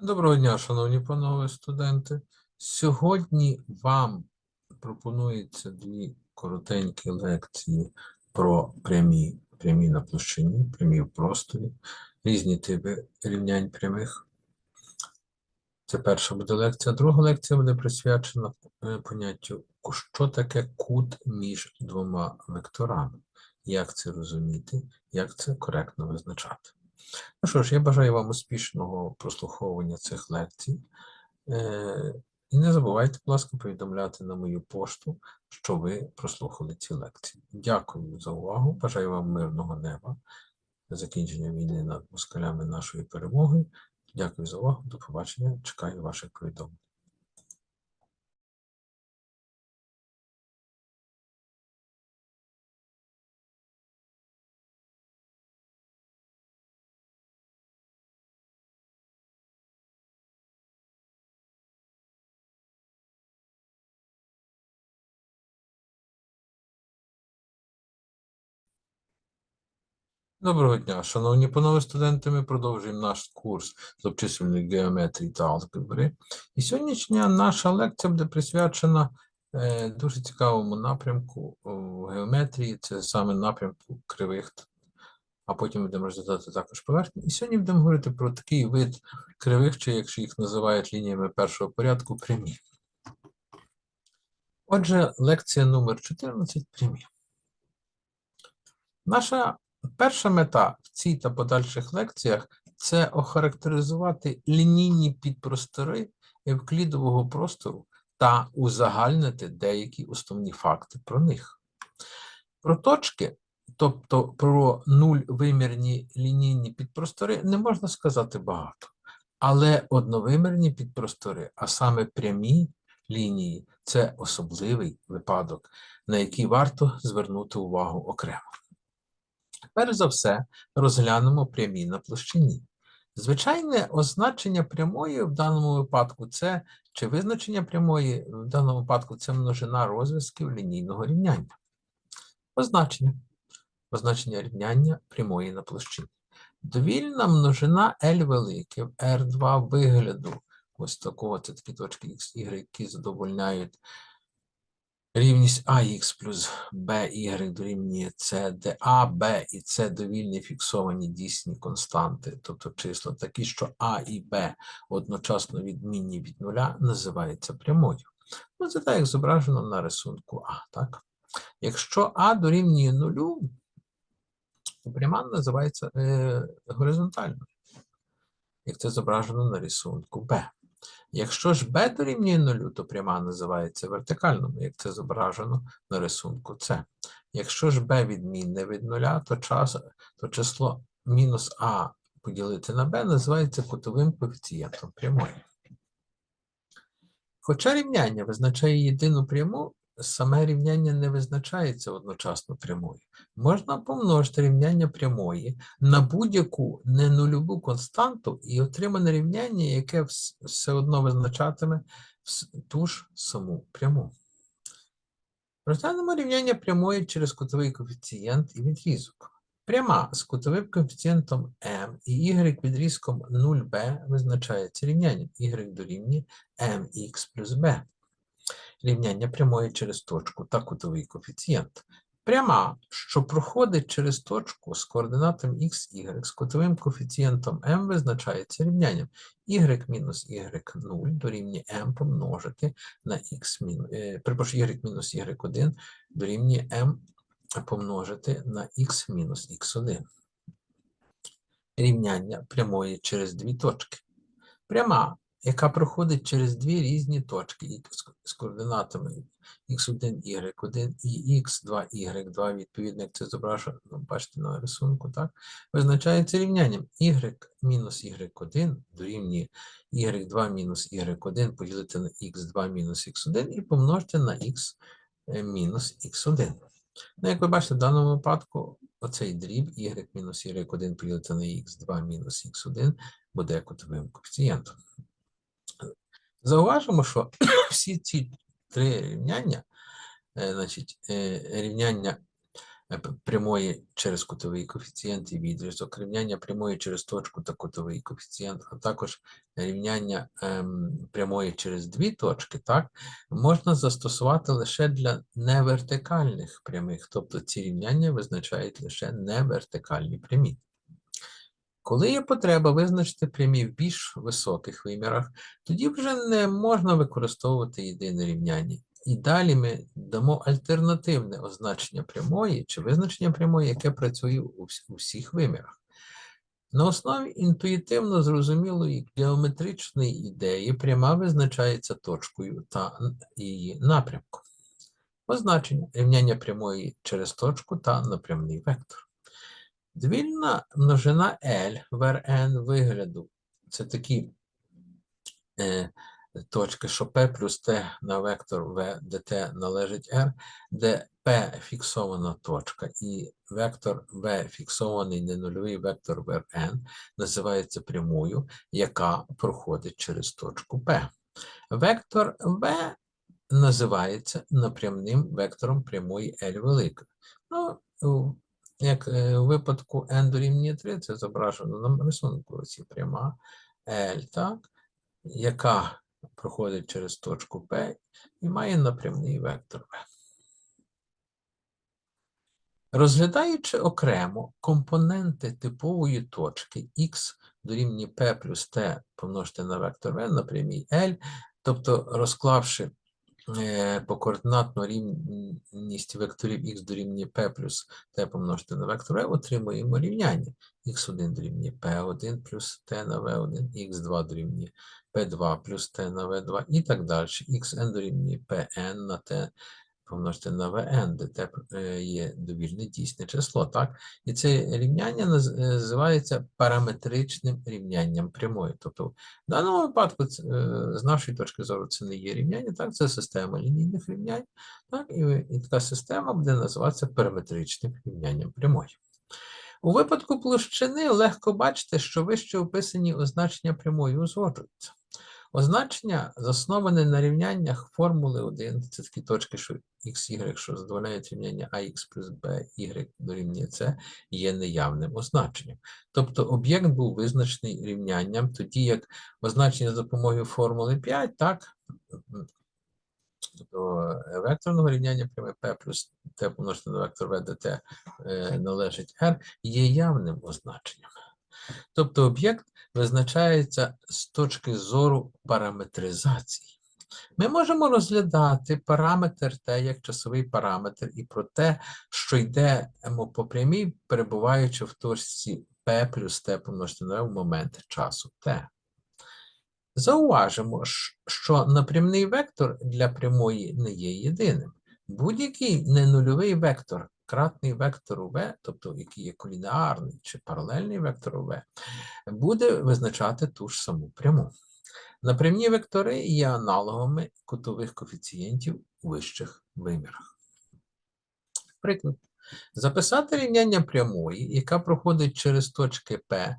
Доброго дня, шановні панове студенти. Сьогодні вам пропонується дві коротенькі лекції про прямі, прямі на площині, прямі в просторі, різні типи рівнянь прямих. Це перша буде лекція. Друга лекція буде присвячена е, поняттю, що таке кут між двома векторами, як це розуміти, як це коректно визначати. Ну що ж, я бажаю вам успішного прослуховування цих лекцій. Е, І не забувайте, будь ласка, повідомляти на мою пошту, що ви прослухали ці лекції. Дякую за увагу. Бажаю вам мирного неба, закінчення війни над москалями нашої перемоги. Дякую за увагу. До побачення. Чекаю ваших повідомлень. Доброго дня, шановні панове студенти. Ми продовжуємо наш курс з обчислювальної геометрії та алгебри. І сьогоднішня наша лекція буде присвячена е, дуже цікавому напрямку геометрії, це саме напрямку кривих, а потім будемо розглядати також поверхні. І сьогодні будемо говорити про такий вид кривих, чи якщо їх називають лініями першого порядку, прямі. Отже, лекція номер 14 прямі. Наша перша мета в цій та подальших лекціях це охарактеризувати лінійні підпростори евклідового простору та узагальнити деякі основні факти про них. Про точки, тобто про нульвимірні лінійні підпростори, не можна сказати багато. Але одновимірні підпростори, а саме прямі лінії, це особливий випадок, на який варто звернути увагу окремо. Перш за все, розглянемо прямі на площині. Звичайне означення прямої в даному випадку це чи визначення прямої в даному випадку це множина розв'язків лінійного рівняння. Означення. Означення рівняння прямої на площині. Довільна множина L велике в R2 вигляду ось такого, це такі точки X, Y, які задовольняють рівність ax плюс by дорівнює c, де a, b і c довільні фіксовані дійсні константи, тобто числа такі, що a і b одночасно відмінні від нуля, називається прямою. Ну, це так, як зображено на рисунку А, так? Якщо а дорівнює нулю, то пряма називається е, горизонтальною, як це зображено на рисунку Б. Якщо ж b дорівнює нулю, то пряма називається вертикальною, як це зображено на рисунку С. Якщо ж b відмінне від нуля, то, час, то число мінус а поділити на b називається кутовим коефіцієнтом прямої. Хоча рівняння визначає єдину пряму, саме рівняння не визначається одночасно прямою. Можна помножити рівняння прямої на будь-яку ненульову константу і отримане рівняння, яке все одно визначатиме ту ж саму пряму. Розглянемо рівняння прямої через кутовий коефіцієнт і відрізок. Пряма з кутовим коефіцієнтом m і y відрізком 0b визначається рівнянням y дорівнює mx плюс b. Рівняння прямої через точку та кутовий коефіцієнт. Пряма, що проходить через точку з координатами x, y, з кутовим коефіцієнтом m визначається рівнянням y мінус y0 дорівнює m помножити на x мінус, е, y мінус y1 дорівнює m помножити на x мінус x1. Рівняння прямої через дві точки. Пряма, яка проходить через дві різні точки з- координатами x1, y1 і x2, y2, відповідно, як це зображено, ну, бачите на рисунку, так, визначається рівнянням y мінус y1 дорівнює y2 мінус y1 поділити на x2 мінус x1 і помножити на x е, мінус x1. Ну, як ви бачите, в даному випадку оцей дріб y мінус y1 поділити на x2 мінус x1 буде кутовим коефіцієнтом. Зауважимо, що всі ці три рівняння, е, значить, е, рівняння е, прямої через кутовий коефіцієнт і відрізок, рівняння прямої через точку та кутовий коефіцієнт, а також рівняння ем, прямої через дві точки, так, можна застосувати лише для невертикальних прямих, тобто ці рівняння визначають лише невертикальні прямі. Коли є потреба визначити прямі в більш високих вимірах, тоді вже не можна використовувати єдине рівняння. І далі ми дамо альтернативне означення прямої чи визначення прямої, яке працює у всіх вимірах. На основі інтуїтивно зрозумілої геометричної ідеї пряма визначається точкою та її напрямком. Означення рівняння прямої через точку та напрямний вектор. Двільна множина L в Rn вигляду це такі е, точки, що P плюс T на вектор V, де T належить R, де P фіксована точка і вектор V фіксований ненульовий вектор в Rn називається прямою, яка проходить через точку P. Вектор V називається напрямним вектором прямої L великої. Ну, як е, у випадку n дорівнює 3, це зображено на рисунку оці пряма L, так, яка проходить через точку P і має напрямний вектор V. Розглядаючи окремо компоненти типової точки x дорівнює p плюс t помножити на вектор v на прямій L, тобто розклавши е, по координатну рівність векторів x дорівнює p плюс t помножити на вектор v, отримуємо рівняння x1 дорівнює p1 плюс t на v1, x2 дорівнює p2 плюс t на v2 і так далі. xn дорівнює pn на t помножити на vn, де t е, є довільне дійсне число, так? І це рівняння е, називається параметричним рівнянням прямої. Тобто в даному випадку, е, з нашої точки зору, це не є рівняння, так, це система лінійних рівнянь, так, і така система буде називатися параметричним рівнянням прямої. У випадку площини легко бачити, що вище описані означення прямої узгоджуються. Означення, засноване на рівняннях формули 1, це такі точки, що x, y, що задовольняють рівняння ax плюс b, y дорівнює c, є неявним означенням. Тобто об'єкт був визначений рівнянням, тоді як означення за допомогою формули 5, так, до векторного рівняння пряме p плюс t помножити на вектор v, де t е, належить r, є явним означенням. Тобто об'єкт визначається з точки зору параметризації. Ми можемо розглядати параметр T як часовий параметр і про те, що йдемо по прямій, перебуваючи в точці P плюс T помножити на в момент часу T. Зауважимо, що напрямний вектор для прямої не є єдиним. Будь-який ненульовий вектор, кратний вектору v, тобто який є колінеарний чи паралельний вектору v, буде визначати ту ж саму пряму. Напрямні вектори є аналогами кутових коефіцієнтів у вищих вимірах. Приклад. Записати рівняння прямої, яка проходить через точки P,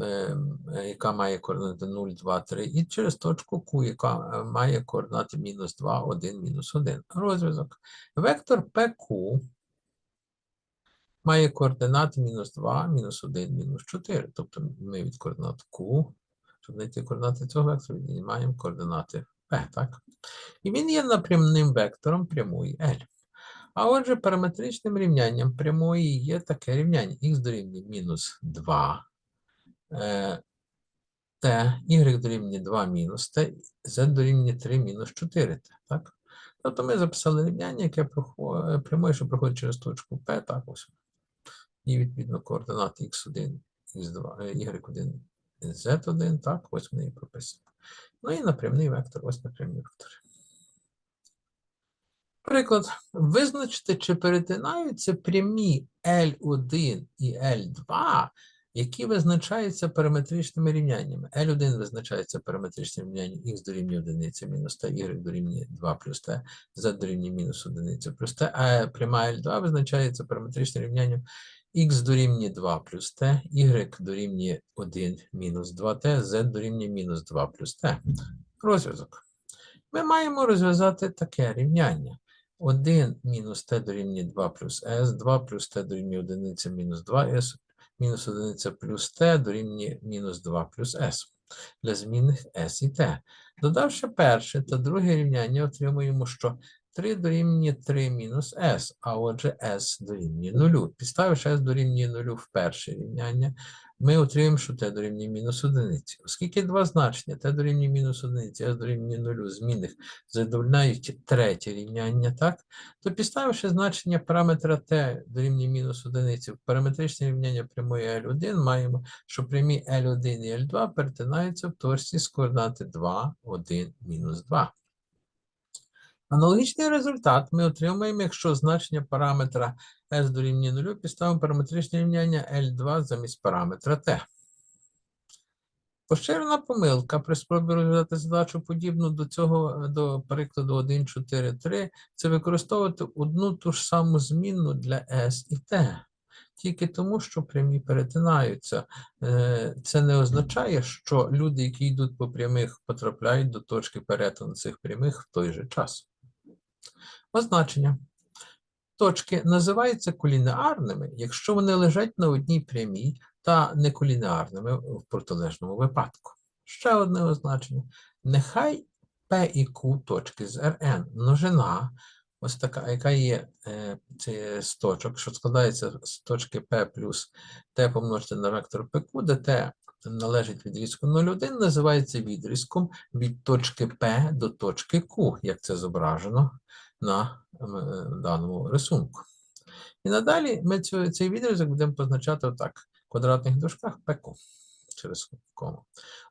е, яка має координати 0, 2, 3, і через точку Q, яка має координати мінус 2, 1, мінус 1. Розв'язок. Вектор PQ має координати мінус 2, мінус 1, мінус 4. Тобто ми від координат Q, щоб знайти координати цього вектору, віднімаємо координати P, так? І він є напрямним вектором прямої L. А отже, параметричним рівнянням прямої є таке рівняння х дорівнює мінус 2, е, t, y дорівнює 2 мінус t, z дорівнює 3 мінус 4t, так? Тобто ми записали рівняння, яке прямої, що проходить через точку P, так ось. І відповідно координати x1, x2, е, y1, z1, так, ось ми її прописали. Ну і напрямний вектор, ось напрямний вектор. Приклад. Визначте, чи перетинаються прямі L1 і L2, які визначаються параметричними рівняннями. L1 визначається параметричним рівнянням x дорівнює 1 мінус t, y дорівнює 2 плюс t, z дорівнює мінус 1 плюс t, а пряма L2 визначається параметричним рівнянням x дорівнює 2 плюс t, y дорівнює 1 мінус 2t, z дорівнює мінус 2 плюс t. Розв'язок. Ми маємо розв'язати таке рівняння. 1 мінус t дорівнює 2 плюс s, 2 плюс t дорівнює 1 мінус 2s, мінус 1 плюс t дорівнює мінус 2 плюс s для змінних s і t. Додавши перше та друге рівняння, отримуємо, що 3 дорівнює 3 мінус s, а отже s дорівнює 0. Підставивши s дорівнює 0 в перше рівняння, ми отримаємо, що t дорівнює мінус 1. Оскільки два значення t дорівнює мінус 1, s дорівнює 0 змінних задовольняють третє рівняння, так? то підставивши значення параметра t дорівнює мінус 1 в параметричне рівняння прямої L1, маємо, що прямі L1 і L2 перетинаються в точці з координати 2, 1, мінус 2. Аналогічний результат ми отримаємо, якщо значення параметра s дорівнює 0 підставимо параметричне рівняння L2 замість параметра t. Поширена помилка при спробі розв'язати задачу подібну до цього до прикладу 1.4.3 – це використовувати одну ту ж саму змінну для s і t. Тільки тому, що прямі перетинаються. Е, Це не означає, що люди, які йдуть по прямих, потрапляють до точки перетину цих прямих в той же час. Означення. Точки називаються колінеарними, якщо вони лежать на одній прямій та неколінеарними в протилежному випадку. Ще одне означення. Нехай P і Q точки з Rn множина, ось така, яка є е, з точок, що складається з точки P плюс T помножити на вектор PQ, де T належить відрізку 0,1, називається відрізком від точки P до точки Q, як це зображено на е, даному рисунку. І надалі ми цей відрізок будемо позначати отак, в квадратних дужках PQ через кому.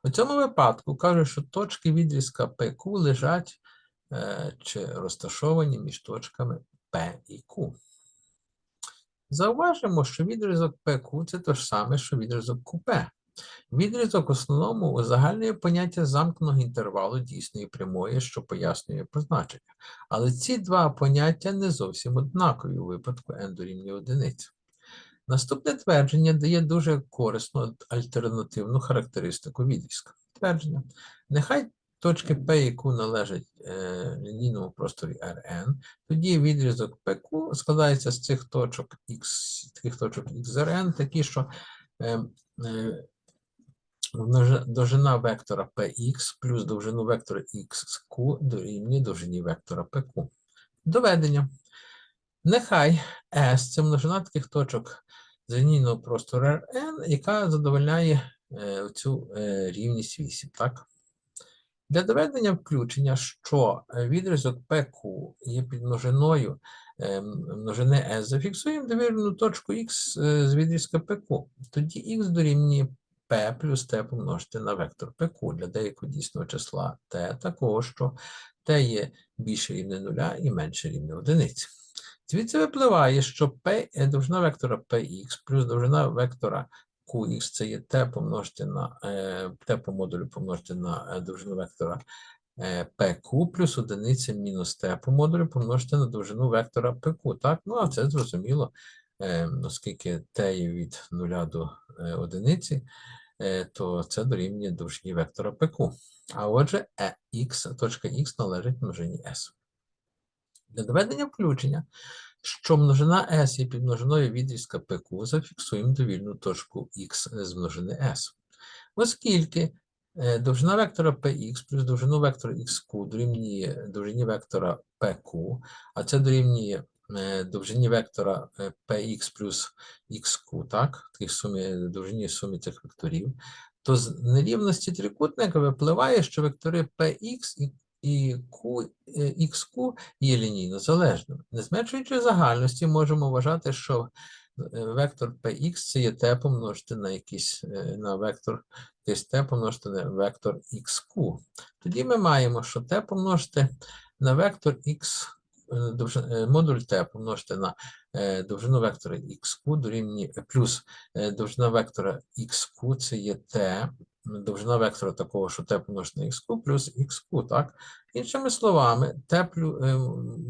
У цьому випадку кажуть, що точки відрізка PQ лежать е, чи розташовані між точками P і Q. Зауважимо, що відрізок PQ це те ж саме, що відрізок QP. Відрізок в основному узагальнює поняття замкненого інтервалу дійсної прямої, що пояснює позначення. Але ці два поняття не зовсім однакові у випадку n дорівнює одиниці. Наступне твердження дає дуже корисну альтернативну характеристику відрізка. Твердження. Нехай точки P і Q належать е, лінійному просторі Rn, тоді відрізок PQ складається з цих точок X, таких точок X Rn, такі, що е, е, довжина вектора px плюс довжину вектора xq дорівнює довжині вектора pq. Доведення. Нехай S – це множина таких точок з лінійного простору Rn, яка задовольняє е, цю е, рівність 8. Так? Для доведення включення, що відрізок PQ є підмножиною е, множини S, зафіксуємо довірену точку X з відрізка PQ. Тоді X дорівнює P плюс T помножити на вектор PQ для деякого дійсного числа T, такого, що T є більше рівне нуля і менше рівне одиниці. Звідси випливає, що P е, довжина вектора Px плюс довжина вектора Qx це є T помножити на е, T по модулю помножити на е, довжину вектора е, PQ плюс одиниця мінус T по модулю помножити на довжину вектора PQ. Так, ну а це зрозуміло, е, оскільки T є від нуля до е, одиниці, е, то це дорівнює довжині вектора PQ. А отже, е, x, точка X належить множині S. Для доведення включення, що множина S є підмножиною відрізка PQ, зафіксуємо довільну точку X з множини S. Оскільки е, довжина вектора Px плюс довжину вектора xq дорівнює довжині вектора PQ, а це дорівнює е, довжині вектора е, Px плюс xq, так, таких сумі, довжині сумі цих векторів, то з нерівності трикутника випливає, що вектори Px і Q, е, xq є лінійно залежними. Не зменшуючи загальності, можемо вважати, що е, вектор px це є t помножити на якийсь е, на вектор якийсь t помножити на вектор xq. Тоді ми маємо, що t помножити на вектор x, е, е, модуль t помножити на е, довжину вектора xq дорівнює плюс е, довжина вектора xq це є t, довжина вектора такого, що t помножити на xq плюс xq, так? Іншими словами, t плю, е,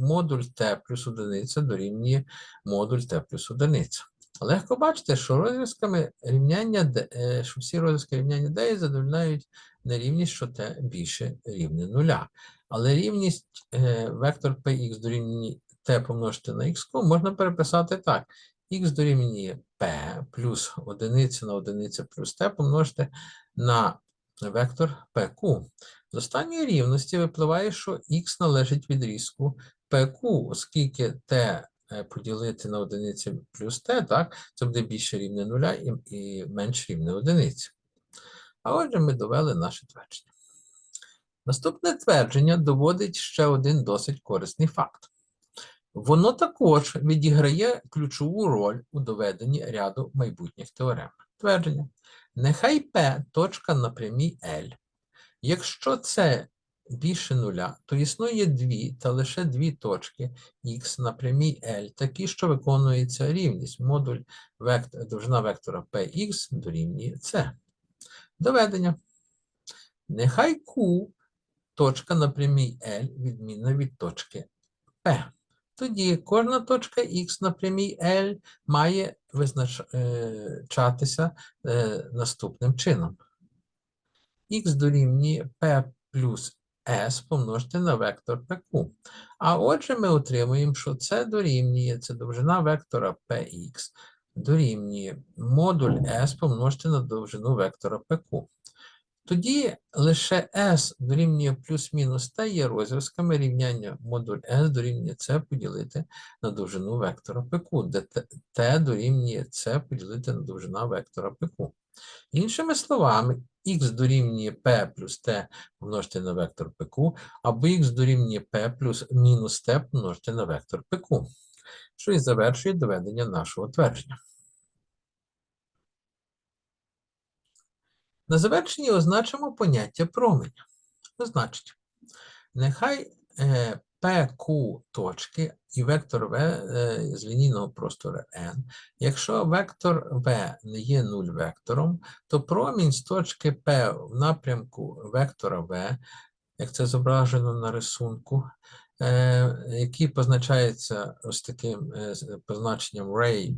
модуль t плюс одиниця дорівнює модуль t плюс одиниця. Легко бачити, що розв'язками рівняння, е, що всі розв'язки рівняння d задовольняють нерівність, що t більше рівне нуля. Але рівність е, вектор px дорівнює t помножити на x, можна переписати так. х дорівнює p плюс одиниця на одиниця плюс t помножити на вектор pq. З останньої рівності випливає, що х належить відрізку pq, оскільки t е, поділити на одиницю плюс t, так, це буде більше рівне нуля і менше рівне одиниці. А отже, ми довели наше твердження. Наступне твердження доводить ще один досить корисний факт. Воно також відіграє ключову роль у доведенні ряду майбутніх теорем. Твердження. Нехай P точка на прямій L. Якщо це більше нуля, то існує дві та лише дві точки X на прямій L, такі, що виконується рівність. Модуль вектор, довжина вектора Px дорівнює C. Доведення. Нехай Q точка на прямій L відмінна від точки P. Тоді кожна точка X на прямій L має визначатися е, наступним чином. Х дорівнює P плюс S помножити на вектор PQ. А отже, ми отримуємо, що це дорівнює, це довжина вектора Px, дорівнює модуль S помножити на довжину вектора PQ. Тоді лише S дорівнює плюс-мінус T є розв'язками рівняння модуль S дорівнює C поділити на довжину вектора PQ, де T- T дорівнює C поділити на довжина вектора PQ. Іншими словами, x дорівнює p плюс t помножити на вектор pq, або x дорівнює p плюс мінус t помножити на вектор pq, що і завершує доведення нашого твердження. На завершенні означимо поняття променя. Значить, нехай е, PQ точки і вектор V е, з лінійного простору n. Якщо вектор V не є нуль вектором, то промінь з точки P в напрямку вектора V, як це зображено на рисунку, який позначається ось таким е, позначенням ray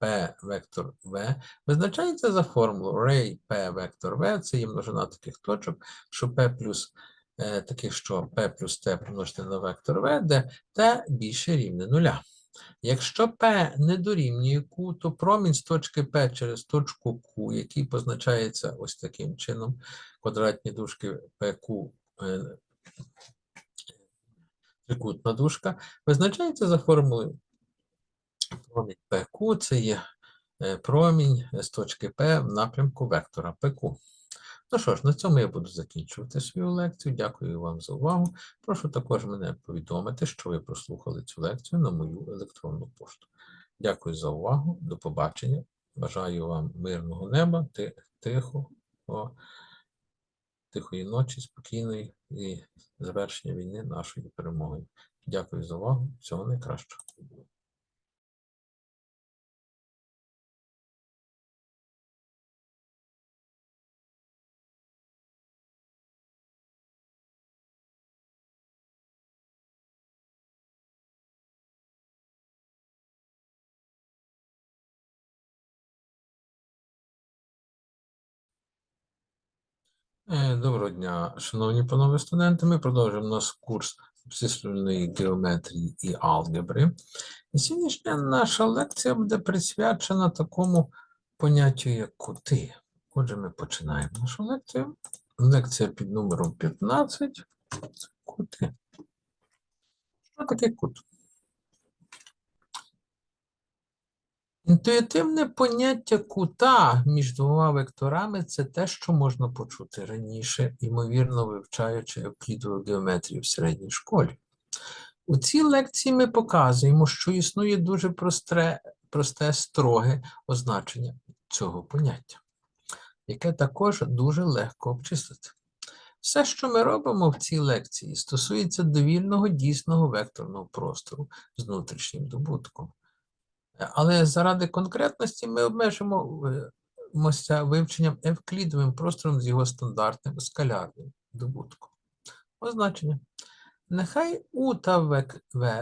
P вектор V, визначається за формулою ray P вектор V, це є множина таких точок, що P плюс е, таких, що P плюс T помножити на вектор V, де T більше рівне нуля. Якщо P не дорівнює Q, то промінь з точки P через точку Q, який позначається ось таким чином, квадратні дужки PQ, е, трикутна дужка, визначається за формулою промінь PQ, це є е, промінь з точки P в напрямку вектора PQ. Ну що ж, на цьому я буду закінчувати свою лекцію. Дякую вам за увагу. Прошу також мене повідомити, що ви прослухали цю лекцію на мою електронну пошту. Дякую за увагу. До побачення. Бажаю вам мирного неба, ти- тихого, тихої ночі, спокійної і завершення війни нашою перемогою. Дякую за увагу. Всього найкращого. Доброго дня, шановні панове студенти. Ми продовжуємо наш курс обчислювальної геометрії і алгебри. І сьогоднішня наша лекція буде присвячена такому поняттю, як кути. Отже, ми починаємо нашу лекцію. Лекція під номером 15. Кути. Що таке кут? Інтуїтивне поняття кута між двома векторами це те, що можна почути раніше, ймовірно, вивчаючи евклідову геометрію в середній школі. У цій лекції ми показуємо, що існує дуже просте, просте строге означення цього поняття, яке також дуже легко обчислити. Все, що ми робимо в цій лекції, стосується довільного дійсного векторного простору з внутрішнім добутком. Але заради конкретності ми обмежимося вивченням евклідовим простором з його стандартним скалярним добутком. Означення. Нехай У та В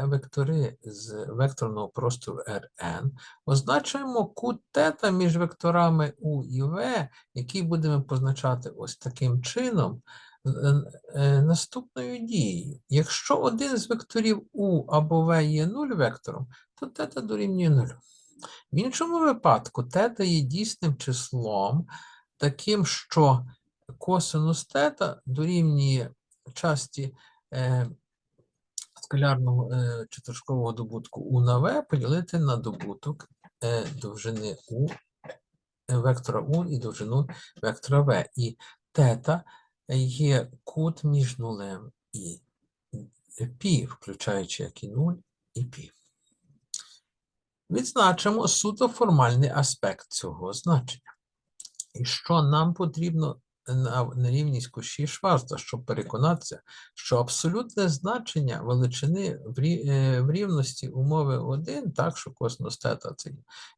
вектори з векторного простору Rn означуємо кут тета між векторами У і В, який будемо позначати ось таким чином, е, е, наступною дією. Якщо один з векторів У або В є 0 вектором, то тета дорівнює 0. В іншому випадку тета є дійсним числом, таким, що косинус тета дорівнює часті е, скалярного е, чотиршкового добутку У на В поділити на добуток е, довжини У, е, вектора У і довжину вектора В. І тета є кут між нулем і пі, включаючи як і 0 і пі. Відзначимо суто формальний аспект цього значення. І що нам потрібно на, на рівні кущі Шварца, щоб переконатися, що абсолютне значення величини в, е, рівності умови 1, так, що косинус тета це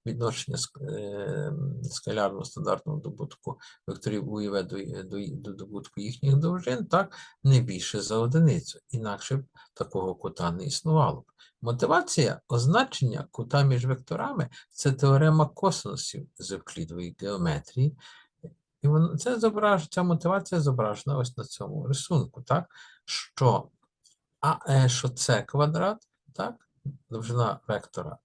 відношення е, скалярного стандартного добутку векторів У і В до, до, до добутку їхніх довжин, так, не більше за одиницю. Інакше б такого кута не існувало б. Мотивація означення кута між векторами це теорема косинусів з евклідової геометрії. І це зображ, ця мотивація зображена ось на цьому рисунку, так? Що, а, е, що це квадрат, так? Довжина вектора,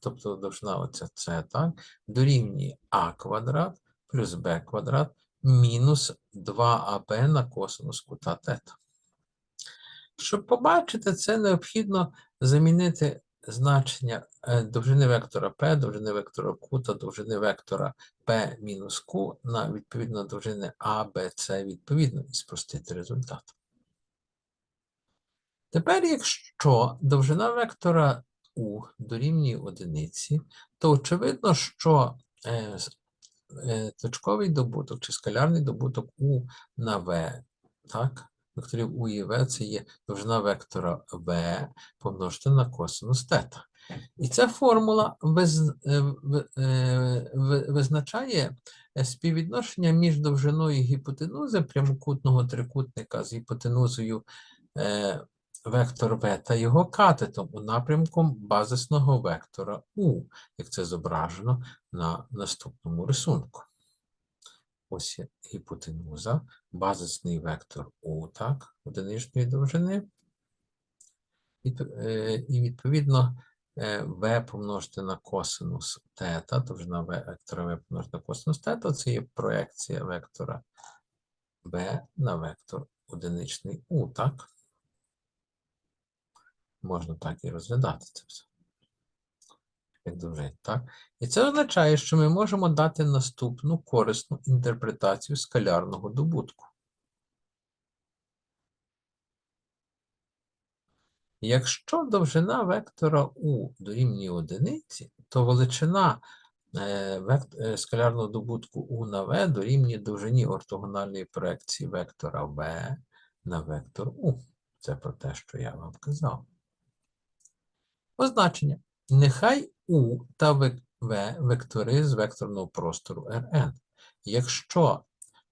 тобто довжина оця це, так? Дорівнює а квадрат плюс б квадрат мінус 2аб на косинус кута тета. Щоб побачити це, необхідно замінити значення е, довжини вектора P, довжини вектора Q та довжини вектора P мінус Q на відповідно довжини A, B, C відповідно і спростити результат. Тепер, якщо довжина вектора U дорівнює одиниці, то очевидно, що е, е, точковий добуток чи скалярний добуток U на V, так, векторів U і V це є довжина вектора V помножити на косинус тета. І ця формула е, в- е, визначає е, співвідношення між довжиною гіпотенузи прямокутного трикутника з гіпотенузою вектор V та його катетом у напрямку базисного вектора U, як це зображено на наступному рисунку. Ось є гіпотенуза, базисний вектор U, так, одиничної довжини. Е, І відповідно е, v помножити на косинус тета, довжина вектора v помножити на косинус тета, це є проекція вектора b на вектор одиничний u, так? Можна так і розглядати це все. Як довжин, так? І це означає, що ми можемо дати наступну корисну інтерпретацію скалярного добутку. Якщо довжина вектора U дорівнює одиниці, то величина е, е, скалярного добутку U на V дорівнює довжині ортогональної проекції вектора V на вектор U. Це про те, що я вам казав. Означення. Нехай U та В вектори з векторного простору Rn. Якщо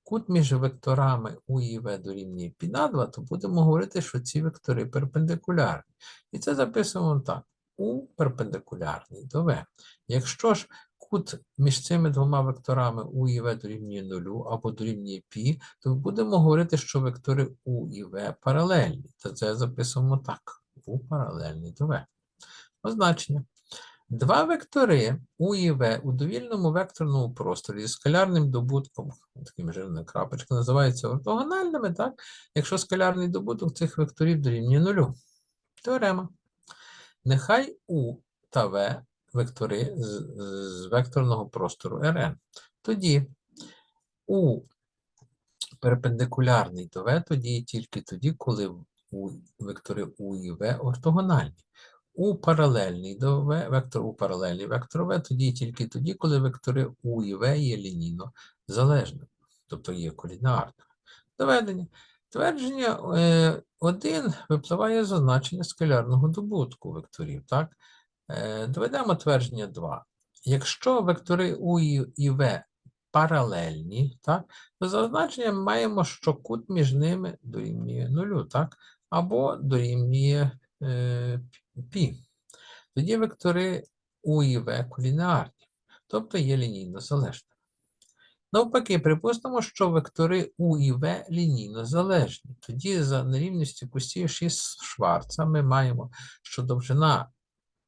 кут між векторами U і V дорівнює π на 2, то будемо говорити, що ці вектори перпендикулярні. І це записуємо так. U перпендикулярний до V. Якщо ж кут між цими двома векторами U і V дорівнює 0 або дорівнює π, то будемо говорити, що вектори U і V паралельні. То це записуємо так. U паралельний до V. Означення. Два вектори U і V у довільному векторному просторі зі скалярним добутком, такими жирними крапочками, називаються ортогональними, так? якщо скалярний добуток цих векторів дорівнює нулю. Теорема. Нехай U та V вектори з, з векторного простору Rn. Тоді U перпендикулярний до V тоді тільки тоді, коли у вектори U і V ортогональні. У паралельний до V, вектор U паралельний вектору V, тоді тільки тоді, коли вектори U і V є лінійно залежними, тобто є колінарними. Доведення. Твердження 1 випливає з означення скалярного добутку векторів. Так? Е, Доведемо твердження 2. Якщо вектори U і- V паралельні, так, то за означенням маємо, що кут між ними дорівнює нулю. Так? або дорівнює е, π. Тоді вектори У і В колінеарні, тобто є лінійно залежними. Навпаки, припустимо, що вектори У і В лінійно залежні. Тоді за нерівністю кустів 6 Шварца ми маємо, що довжина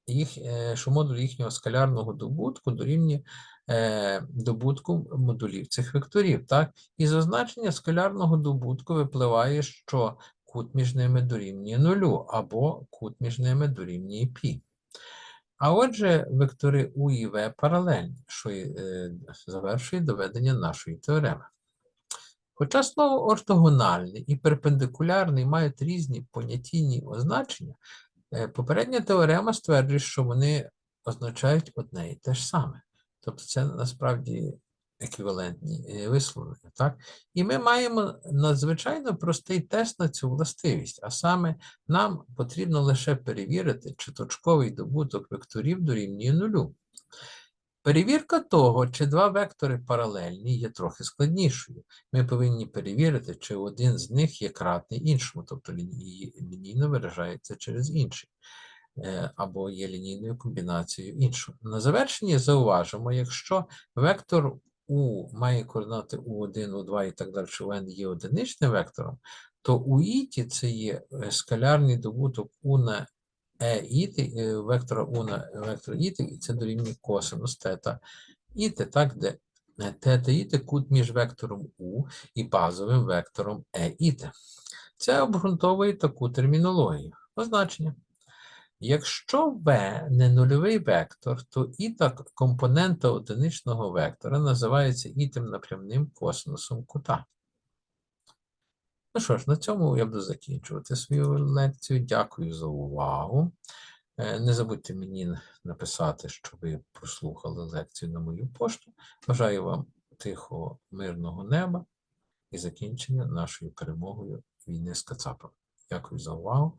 їх, е, що модуль їхнього скалярного добутку дорівнює е, добутку модулів цих векторів. Так? І за значення скалярного добутку випливає, що кут між ними дорівнює нулю, або кут між ними дорівнює π. А отже, вектори У і В паралельні, що е, завершує доведення нашої теореми. Хоча слово ортогональний і перпендикулярний мають різні понятійні означення, е, попередня теорема стверджує, що вони означають одне і те ж саме. Тобто це насправді еквівалентні е, висловлення. Так? І ми маємо надзвичайно простий тест на цю властивість, а саме нам потрібно лише перевірити, чи точковий добуток векторів дорівнює нулю. Перевірка того, чи два вектори паралельні, є трохи складнішою. Ми повинні перевірити, чи один з них є кратний іншому, тобто ліній- лінійно виражається через інший, е, або є лінійною комбінацією іншого. На завершення зауважимо, якщо вектор У має координати У1, У2 і так далі, що n є одиничним вектором, то у іті це є е, скалярний добуток У на е іти, е, вектора У на вектор іти, і це дорівнює косинус тета іти, так, де е, тета іти кут між вектором У і базовим вектором е іти. Це обґрунтовує таку термінологію. Означення. Якщо v не нульовий вектор, то іта компонента одиничного вектора називається ітим напрямним косинусом кута. Ну що ж, на цьому я буду закінчувати свою лекцію. Дякую за увагу. Е, Не забудьте мені написати, що ви прослухали лекцію на мою пошту. Бажаю вам тихого, мирного неба і закінчення нашою перемогою війни з Кацапом. Дякую за увагу.